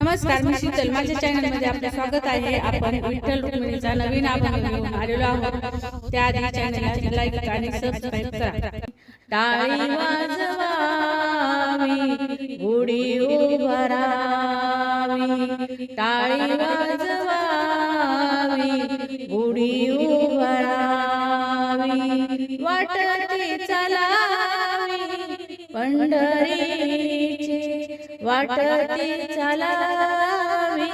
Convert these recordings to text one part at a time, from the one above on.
नमस्कार मी शीतल. माझ्या चॅनलमध्ये आपलं स्वागत आहे. आपण विठ्ठल रुक्मिणीचा नवीन अभंग घेऊन आलेलो आहोत. त्याआधी चॅनलला लाईक आणि सबस्क्राईब करा. टाळी वाजवावी गुढी उभारावी. टाळी वाजवावी गुढी उभारावी. वाटती चलावी पंढरीची वाटती चलावी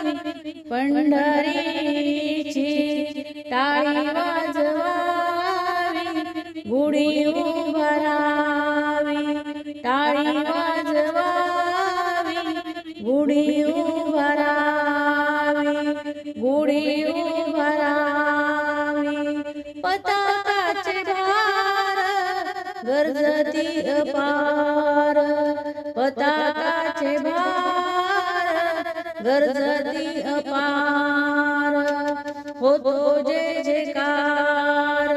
पंढरीची टाळी वाजवावी. गुढी उभारावी. टाळी वाजवावी. गुढी उभारावी. गुढी उभारावी. पताकाचे भार गरजती अपार. पताका चे भार गरजती अपार. होतो जे जे कार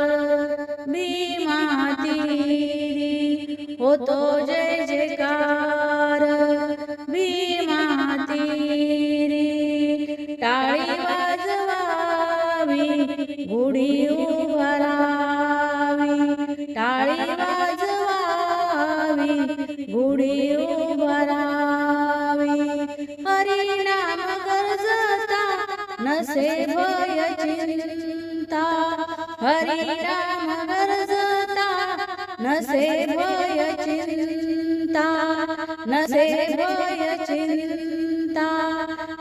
भीमाती होतो जे झेकार भीमाती टाळी वाजवावी गुढी उभारावी. टाळी वाजवावी गुढी असे भय चिंता हरी राम गरजता नसे भय चिंता नसे भय चिंता।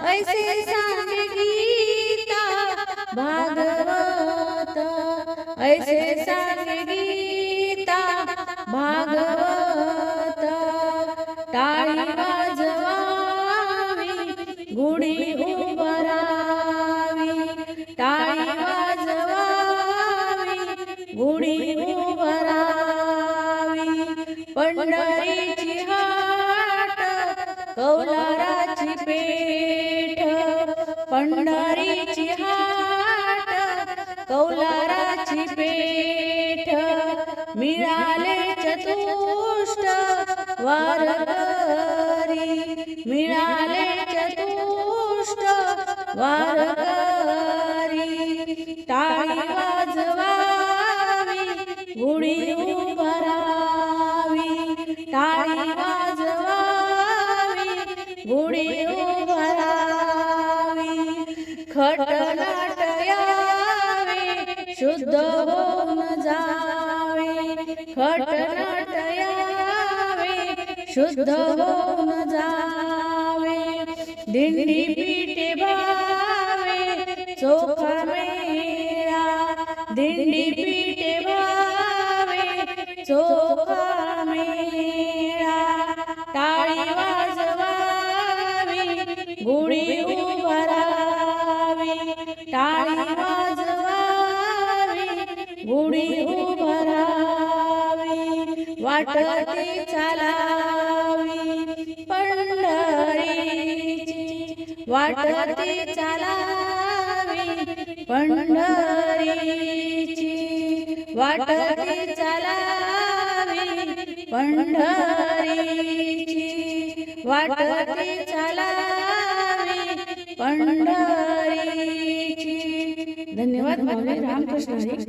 ऐसे सांगे गीता भागवत ऐसे सांगे गीता भागवत। टाळी वाजवावी गुढी पंढरीची हाट कौलाराची पेठ. पंढरीची हाट कौलाराची पेठ. मिळाले चतुष्ट वारकरी. मिळाले चतुष्ट वारकरी. ખટનાટયાવે શુદ્ધ હોમ જાવે ખટનાટયાવે શુદ્ધ હોમ જાવે દિંડી પીટે ભાવે ચોખા મેરા દિંડી પીટે ભાવે ચોખા મેરા તાળી વાજવાવી ગુડી टाळी वाजवावी गुढी उभरावी वाटते चालावी. पंढरीची वाटते चालावी पंढरीची वाटते चालावी. पंढरीची वाटते चालावी पंढरी Ram Krishna